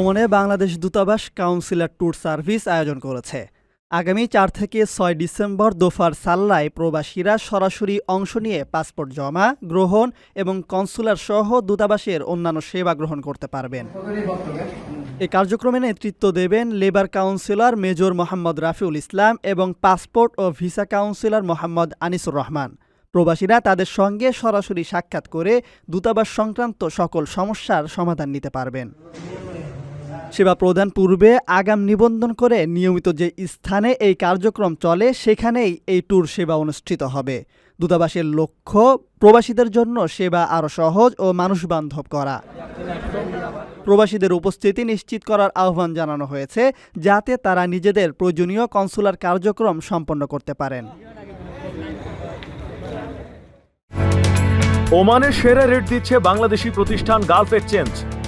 ওমানে বাংলাদেশ দূতাবাস councillor tour service আয়োজন করেছে। আগামী চার থেকে ছয় ডিসেম্বর দোফার সাল্লায় প্রবাসীরা সরাসরি অংশ নিয়ে পাসপোর্ট জমা, গ্রহণ এবং কনসুলার সহ দূতাবাসের অন্যান্য সেবা গ্রহণ করতে পারবেন। এ কার্যক্রমে নেতৃত্ব দেবেন labour councillor major Mohammad Rafiul Islam এবং পাসপোর্ট ও ভিসা কাউন্সিলর মোহাম্মদ আনিসুর রহমান। প্রবাসীরা তাদের সঙ্গে সরাসরি সাক্ষাৎ করে দূতাবাস সংক্রান্ত সকল সমস্যার সমাধান নিতে পারবেন। সেবা প্রদান পূর্বে আগাম নিবন্ধন করে নিয়মিত যে স্থানে এই কার্যক্রম চলে, সেখানেই এই ট্যুর সেবা অনুষ্ঠিত হবে। দূতাবাসের লক্ষ্য, প্রবাসীদের জন্য সেবা আরও সহজ ও মানুষবান্ধব করা। প্রবাসীদের উপস্থিতি নিশ্চিত করার আহ্বান জানানো হয়েছে, যাতে তারা নিজেদের প্রয়োজনীয় কনসুলার কার্যক্রম সম্পন্ন করতে পারেন। ওমানের সেরা রেট দিচ্ছে বাংলাদেশি প্রতিষ্ঠান গালফ এক্সচেঞ্জ।